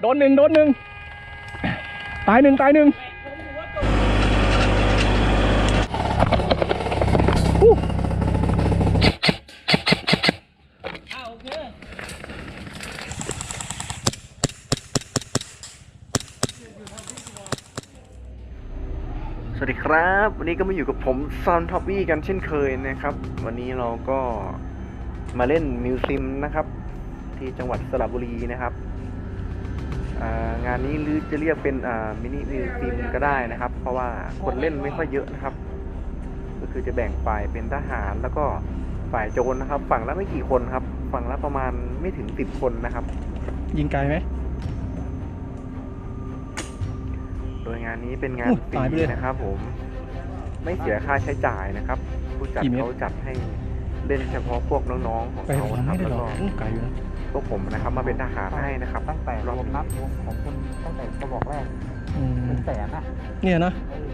โดนหนึ่งโดนหนึ่งตายหนึ่งตายหนึ่งสวัสดีครับ วันนี้ก็มาอยู่กับผมซอนท็อปปี้กันเช่นเคยนะครับ วันนี้เราก็ มาเล่นมิวซิมนะครับ ที่จังหวัดสระบุรีนะครับอ่างานนี้หรือจะเรียกเป็นอ่ามินิมิวซิมก็ได้นะครับ เพราะว่าคนเล่นไม่ค่อยเยอะนะครับ ก็คือจะแบ่งฝ่ายเป็นทหารแล้วก็ฝ่ายโจรนะครับ ฝั่งละไม่กี่คนครับ ฝั่งละประมาณไม่ถึงสิบคนนะครับ ยิงไกลไหมโดยงานนี้เป็นงานอุ๊ยฟรีตายไปเลยนะครับ ผม ไม่เสียค่าใช้จ่ายนะครับ ผู้จัดกี่เมตรเขาจัดให้ เล่นเฉพาะพวกน้องๆของไปเขาทางนะคไม่รับได้แล้วหรอกก็อู้ไกลอยู่นะพวกผมนะครับมาเป็นทหารให้นะครับตั้งแต่รอบรวมนี้นับรวมของคุณตั้งแต่กระบอกแรกอืมเป็นแสนอะเนี่ยนะ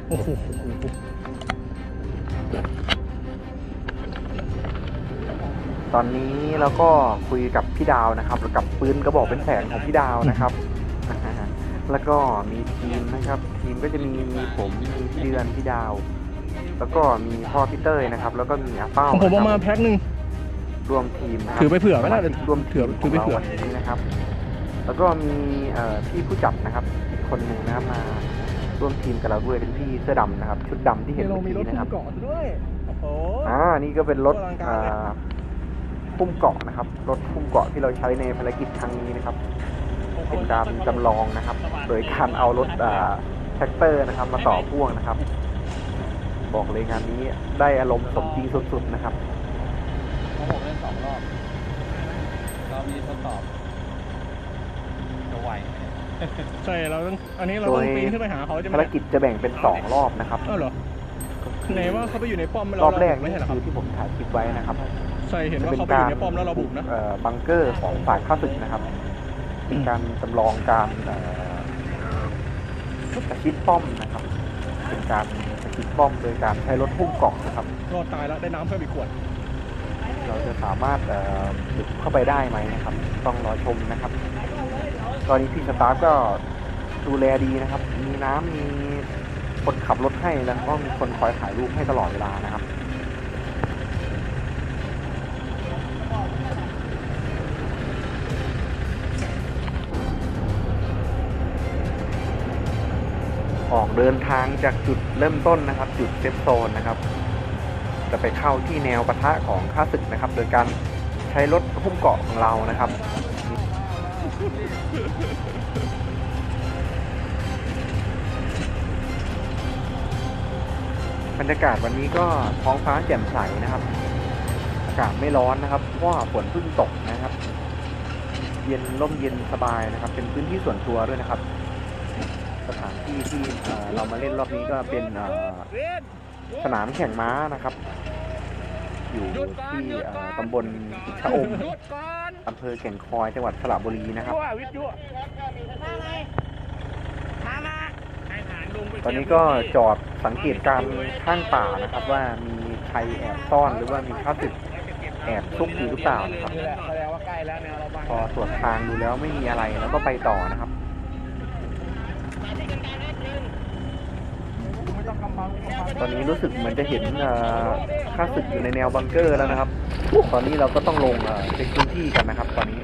โอ้โหตอนนี้เราก็คุยกับพี่ดาวนะครับกับปืนกระบอกเป็นแสนของพี่ดาวนะครับแล้วก็มีทีมนะครับ ทีมก็จะมีมีผมมีพี่เดือนพี่ดาว แล้วก็มีพ่อพี่เต้ยนะครับ แล้วก็มีอาเป้าของผมเอามานะครับแพ็คหนึ่งรวมทีมนะครัถือไปเผื่อไว้นะรวมถือถือไปเผื่อขงราวันนี้นะครับ แล้วก็มีเอ่อพี่ผู้จัดนะครับอีกคนหนึ่งนะครับมาร่วมทีมกับเราด้วยเป็นพี่เสื้อดำนะครับ ชุดดำที่เห็นเราเมื่อมีรถกี้พุ่นะครับงเกาะด้วยโอ้โหอ่านี่ก็เป็นรถอลังการเอ่เลยอพุ่มเกาะนะครับ รถพุ่มเกาะที่เราใช้ในภารกิจครั้งนี้นะครับ เป็นการจำลองนะครับ โดยการเอารถเอ่อแท็กเตอร์นะครับ มาต่อพ่วงนะครับ บอกเลยงานนี้ได้อารมณ์สมจริงสุดๆนะครับของผมเล่นสองรอบเรามีทดสอบจะไหวไหมใช่เราต้องอันนี้เราต้องโดยปีนขึ้นไปหาเขาจะไหมภารกิจจะแบ่งเป็นสองรอบนะครับอ้าวเหรอไหนว่าเขาไปอยู่ในป้อมแล้วรอบแรกไม่นี่ใช่เหรอครัคืบอที่ผมถ่ายคลิปไว้นะครับใช่เห็นจะว่าเป็นเขาไปอยู่ในป้อมแล้วเราบุกนะ เอ่อบังเกอร์ของฝ่ายข้าศึกนะครับเป็นการจำลองการเอ่อประชิดป้อมนะครับ เป็นการ ประชิดป้อมโดยการใช้รถพุ่งเกาะนะครับ รอดตายแล้วได้น้ำเพิ่มอีกขวด เราจะสามารถเอ่อบุกเข้าไปได้ไหมนะครับ ต้องรอชมนะครับ ตอนนี้พี่สตาฟก็ดูแลดีนะครับ มีน้ำมีคนขับรถให้แล้วก็มีคนคอยถ่ายรูปให้ตลอดเวลานะครับ ออกเดินทางจากจุดเริ่มต้นนะครับ จุดเซฟโซนนะครับ จะไปเข้าที่แนวปะทะของข้าศึกนะครับ โดยการใช้รถหุ้มเกาะของเรานะครับบรรยากาศวันนี้ก็ท้องฟ้าแจ่มใสนะครับ อากาศไม่ร้อนนะครับเพราะฝนเพิ่งตกนะครับ เย็นร่มเย็นสบายนะครับ เป็นพื้นที่ส่วนตัวด้วยนะครับ ถานที่ที่เรามาเล่นรอบนี้ก็เป็นสนามแข่งม้านะครับ อยู่ที่ตำบลชะอมอำเภอแก่งคอยจังหวัดสระบุรีนะครับตอนนี้ก็จอดสังเกตการข้างป่านะครับ ว่ามีใครแอบซ่อนหรือว่ามีข้าศึกแอบซุกอยู่หรือเปล่านะครับพอตรวจทางดูแล้วไม่มีอะไรแล้วก็ไปต่อนะครับ ไม่ ตอนนี้รู้สึกเหมือนจะเห็นค่าศึกอยู่ในแนวบังเกอร์แล้วนะครับ ตอนนี้เราก็ต้องลงเอ่อเช็คพื้นที่กันนะครับ ตอนนี้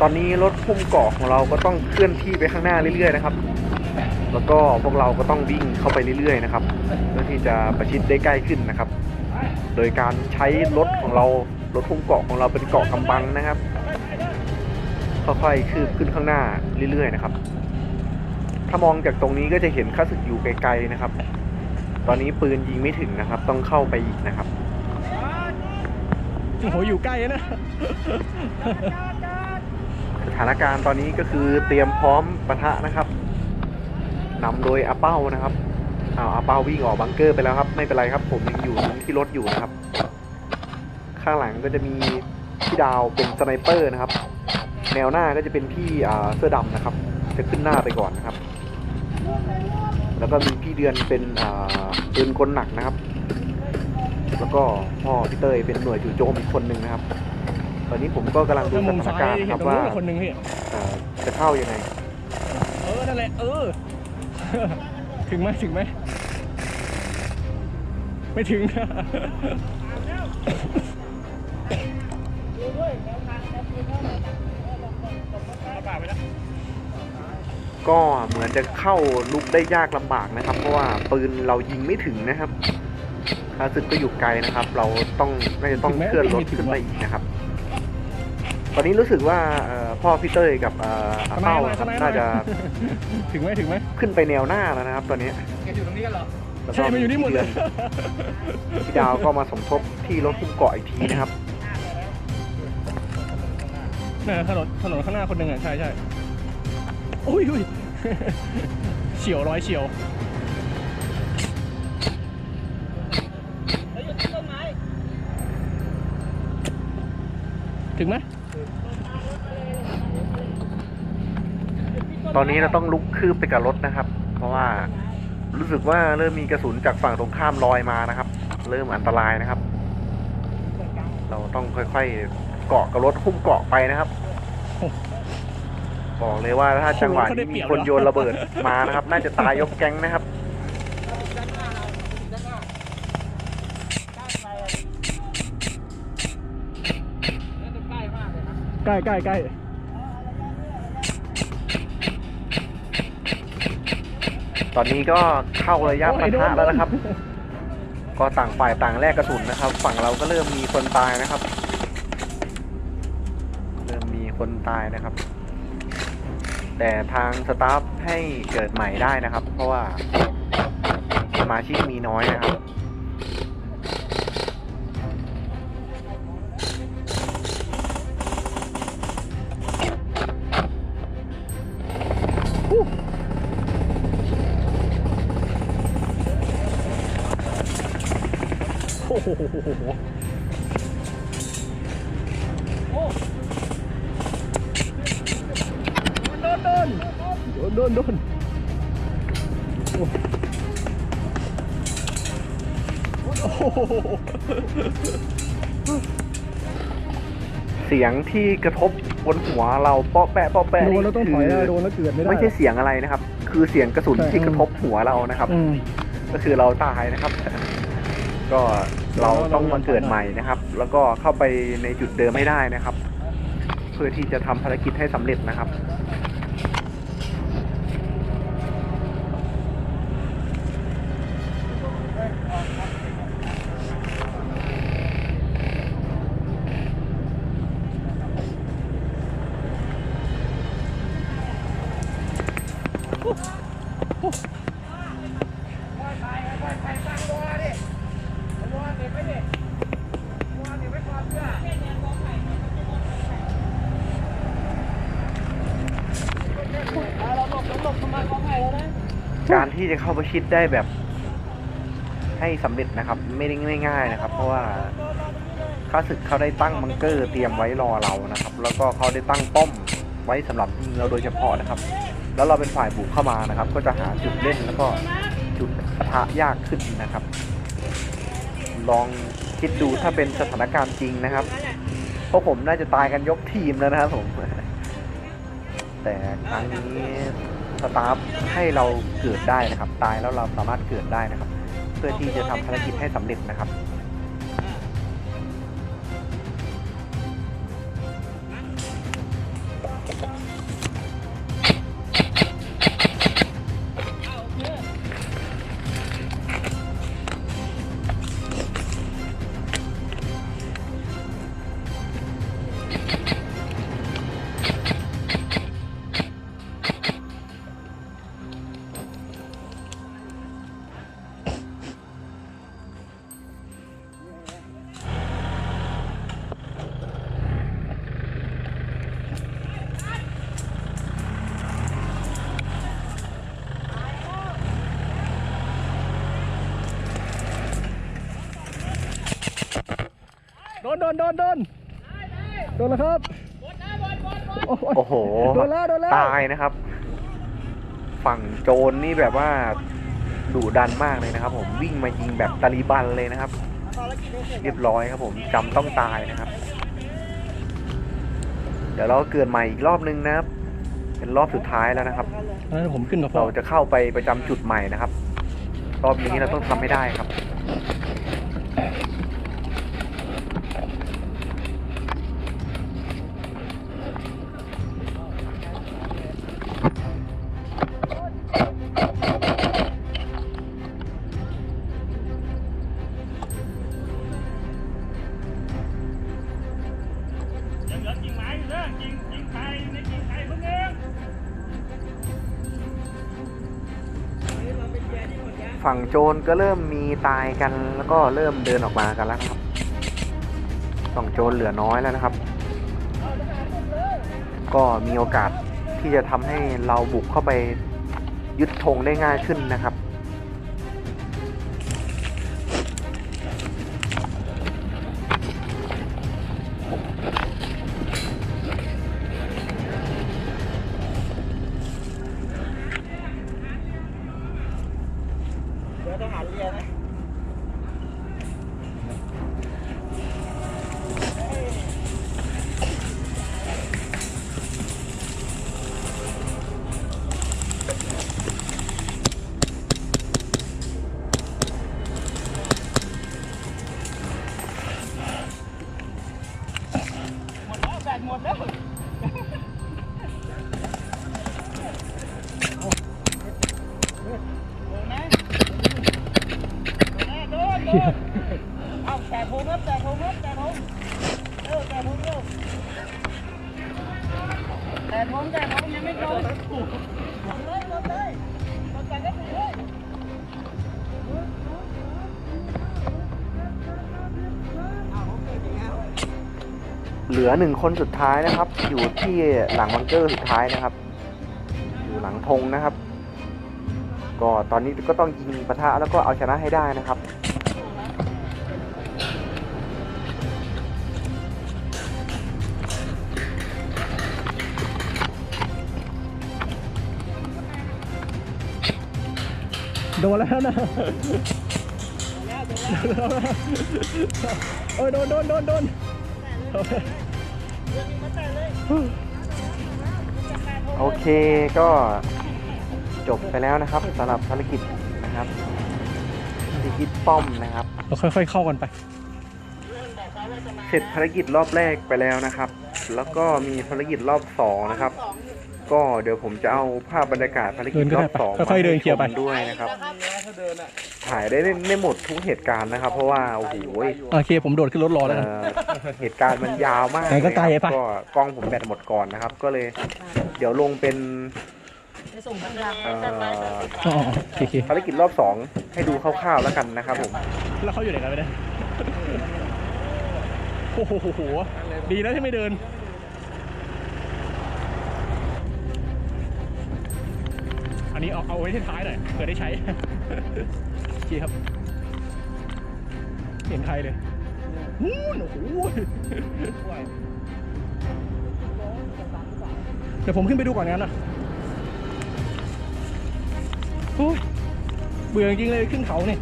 ตอนนี้รถพุ่มเกาะของเราก็ต้องเคลื่อนที่ไปข้างหน้าเรื่อยๆนะครับ แล้วก็พวกเราก็ต้องวิ่งเข้าไปเรื่อยๆนะครับ เพื่อที่จะประชิดได้ใกล้ขึ้นนะครับ โดยการใช้รถของเรารถพุ่มเกาะของเราเป็นเกาะกำบังนะครับค่อยๆคืบขึ้นข้างหน้าเรื่อยๆนะครับ ถ้ามองจากตรงนี้ก็จะเห็นข้าศึกอยู่ไกลๆนะครับ ตอนนี้ปืนยิงไม่ถึงนะครับ ต้องเข้าไปอีกนะครับ โอ้โห อยู่ใกล้นะ สถานการณ์ตอนนี้ก็คือเตรียมพร้อมปะทะนะครับนำโดยอาเป้านะครับอาอาเป้าวิ่งออกบังเกอร์ไปแล้วครับ ไม่เป็นไรครับ ผมยังอยู่ที่รถอยู่นะครับ ข้างหลังก็จะมีพี่ดาวเป็นสไนเปอร์นะครับ แนวหน้าก็จะเป็นพี่เสื้อดำนะครับ จะขึ้นหน้าไปก่อนนะครับ แล้วก็มีพี่เดือนเป็นปืนกลหนักนะครับ แล้วก็พ่อพี่เตยเป็นหน่วยจู่โจมอีกคนหนึ่งนะครับ ตอนนี้ผมก็กำลังดูถ้าสมุมถานซ้ายการณ์เห็นะนครับตรงว่านู้นคนหนึ่งพี่เอ่อจะเข้ายังไง เออ นั่นแหละ เออ ถึงไหมถึงไหม ไม่ถึงก็เหมือนจะเข้าลุกได้ยากลำบากนะครับ เพราะว่าปืนเรายิงไม่ถึงนะครับคาสึกก็อยู่ไกลนะครับ เราต้องน่าจะต้องถึงไหมเคลื่อนรถไม่ถึงขึ้นวะมาอีกนะครับ ตอนนี้รู้สึกว่าเอ่อพ่อพี่เต้ยกับเอ่ออาเป้าทนายหน่อยทนายหน่อยน่าจะถึงไหมถึงไหมขึ้นไปแนวหน้าแล้วนะครับ ตอนนี้แกอยู่ตรงนี้กันเหรอ แล้วก็ใช่มันอยู่นี่หมดเลย พี่ดาวก็มาสมทบที่รถคุ้มเกาะอีกทีนะครับ น่ะถนนถนนข้างหน้าคนหนึ่งอะ ใช่ใช่อุ้ยอุ้ย เฉียวร้อยเฉียวถึงไหม ตอนนี้เราต้องลุกคืบไปกับรถนะครับ เพราะว่ารู้สึกว่าเริ่มมีกระสุนจากฝั่งตรงข้ามลอยมานะครับ เริ่มอันตรายนะครับ เราต้องค่อยๆเกาะกับรถหุ้มเกาะไปนะครับบอกเลยว่าถ้าจังหวะนี้มีคนโยนระเบิดมานะครับ น่าจะตายยกแก๊งนะครับใกล้ใกล้ใกล้ใกล้ ตอนนี้ก็เข้าระยะปะทะแล้วนะครับ ก็ต่างฝ่ายต่างแลกกระสุนนะครับ ฝั่งเราก็เริ่มมีคนตายนะครับ เริ่มมีคนตายนะครับ แต่ทางสตาฟให้เกิดใหม่ได้นะครับ เพราะว่าสมาชิกมีน้อยนะครับ โอ้โหโดนโดนโดนโดนโอ้โหเสียงที่กระทบบนหัวเราเปาะแปะเปาะแปะโดนแล้วต้องถอยได้โดนแล้วเกิดไม่ได้ ไม่ใช่เสียงอะไรนะครับ คือเสียงกระสุนใช่ที่กระทบหัวเรานะครับ อืม ก็คือเราตายนะครับ ก็เราต้องมาเกิดใหม่นะครับ แล้วก็เข้าไปในจุดเดิมไม่ได้นะครับ เพื่อที่จะทำภารกิจให้สำเร็จนะครับ การที่จะเข้าประชิดได้แบบ ให้สำเร็จนะครับ ไม่ได้ง่ายๆนะครับ เพราะว่าข้าศึกเขาได้ตั้งบังเกอร์เตรียมไว้รอเรานะครับ แล้วก็เขาได้ตั้งป้อมไว้สำหรับยิงเราโดยเฉพาะนะครับ แล้วเราเป็นฝ่ายบุกเข้ามานะครับ ก็จะหาจุดเล่นแล้วก็จุดปะทะยากขึ้นนะครับ ลองคิดดูถ้าเป็นสถานการณ์จริงนะครับเพราะผมน่าจะตายกันยกทีมแล้วนะครับผม แต่ครั้งนี้ สตาฟให้เราเกิดได้นะครับ ตายแล้วเราสามารถเกิดได้นะครับ เพื่อที่จะทำภารกิจให้สำเร็จนะครับ นโดนโดนโดนโดนแล้วครับโอ้โหโอ้โหโดนแล้วโดนแล้วตายนะครับ ฝั่งโจรนี่แบบว่าดุดันมากเลยนะครับ ผมวิ่งมายิงแบบตาลีบันเลยนะครับ เรียบร้อยครับ ผมจำต้องตายนะครับ เดี๋ยวเราเกิดใหม่อีกรอบนึงนะครับ เป็นรอบสุดท้ายแล้วนะครับงั้นผมขึ้นกับพ่อเราจะเข้าไปประจำจุดใหม่นะครับ รอบนี้เราต้องทำให้ได้ครับ ฝั่งโจรก็เริ่มมีตายกันแล้วก็เริ่มเดินออกมากันแล้วครับฝั่งโจรเหลือน้อยแล้วนะครับ ก็มีโอกาสที่จะทำให้เราบุกเข้าไปยึดธงได้ง่ายขึ้นนะครับ เหลือหนึ่งคนสุดท้ายนะครับ อยู่ที่หลังบังเกอร์สุดท้ายนะครับ อยู่หลังธงนะครับ ก็ตอนนี้ก็ต้องยิงปะทะแล้วก็เอาชนะให้ได้นะครับโดนแล้วนะโอ้ยโดนโดนโดนโดน โอเคก็จบไปแล้วนะครับสำหรับภารกิจนะครับภารกิจป้อมนะครับ เราค่อยๆเข้ากันไป เสร็จภารกิจรอบแรกไปแล้วนะครับ แล้วก็มีภารกิจรอบสองนะครับ ก็เดี๋ยวผมจะเอาภาพบรรยากาศภารกิจรอบสองเดินก็ได้ปะค่อยๆเดินเคลียร์ไปมาให้ชมด้วยนะครับถ้าเดินอะถ่ายได้ไม่หมดทุกเหตุการณ์นะครับ เพราะว่าโอ้โหโอเคผมโดดขึ้นรถรอแล้วกัน เอ่อเหตุการณ์มันยาวมากไหนก็ไกลเลยครับไป ก็กล้องผมแบตหมดก่อนนะครับ ก็เลย เดี๋ยวลงเป็นเอ่ออ๋อโอเคโอเคภารกิจรอบสองให้ดูคร่าวๆแล้วกันนะครับผมแล้วเขาอยู่ไหนกันไปเนี่ยโอ้โหดีแล้วที่ไม่เดิน อันนี้เอาเอาไว้ที่ท้ายหน่อยเผื่อได้ใช้โอเคครับเห็นใครเลย นู่นโอ้โหเดี๋ยวผมขึ้นไปดูก่อนงั้นนะโอ้ยเบื่อจริงเลยขึ้นเขาเนี่ย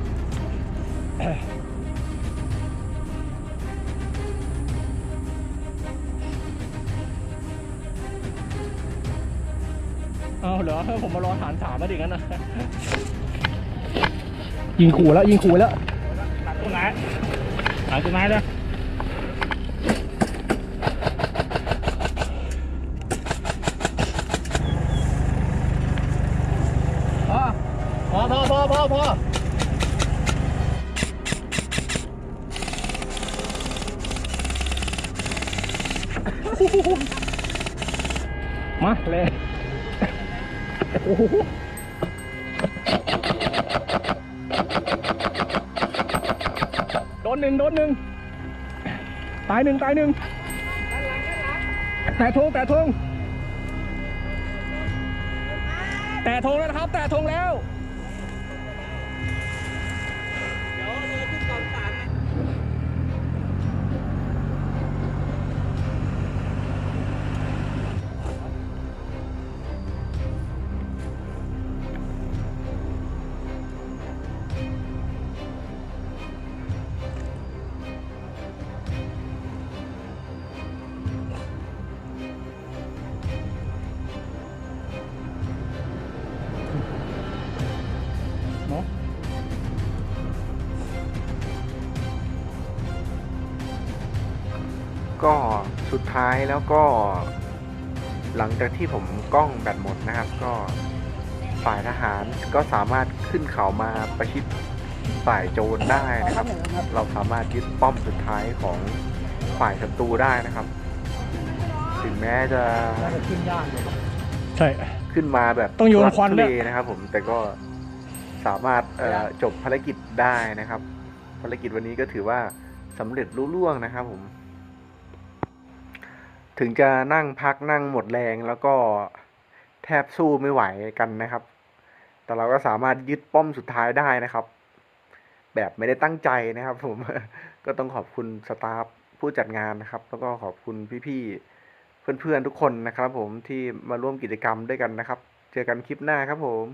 เอาเหรอผมมารอฐานสามแล้วดิงั้นนะยิงขู่แล้วยิงขู่แล้วตัดต้นไม้ตัดต้น ไม้เล งโดนหนึ่งตายหนึ่งตายหนึ่งแต่ทงแต่ทงแต่ทงแล้วนะครับ แต่ทงแล้ว สุดท้ายแล้วก็ หลังจากที่ผมกล้องแบตหมดนะครับ ก็ฝ่ายทหารก็สามารถขึ้นเขามาประชิดฝ่ายโจรได้นะครับ เราสามารถยึดป้อมสุดท้ายของฝ่ายศัตรูได้นะครับ ถึงแม้จะจะขึ้นยากเลยใช่ ขึ้นมาแบบต้องโยนควันทุด้เลวยนะครับผมแต่ก็สามารถเอ่อจบภารกิจได้นะครับ ภารกิจวันนี้ก็ถือว่าสำเร็จรุ่ล่วงนะครับผม ถึงจะนั่งพักนั่งหมดแรงแล้วก็แทบสู้ไม่ไหวกันนะครับ แต่เราก็สามารถยึดป้อมสุดท้ายได้นะครับ แบบไม่ได้ตั้งใจนะครับ ผม ก็ต้องขอบคุณสตาฟผู้จัดงานนะครับ แล้วก็ขอบคุณพี่ๆเพื่อนๆทุกคนนะครับ ผมที่มาร่วมกิจกรรมด้วยกันนะครับ เจอกันคลิปหน้าครับผม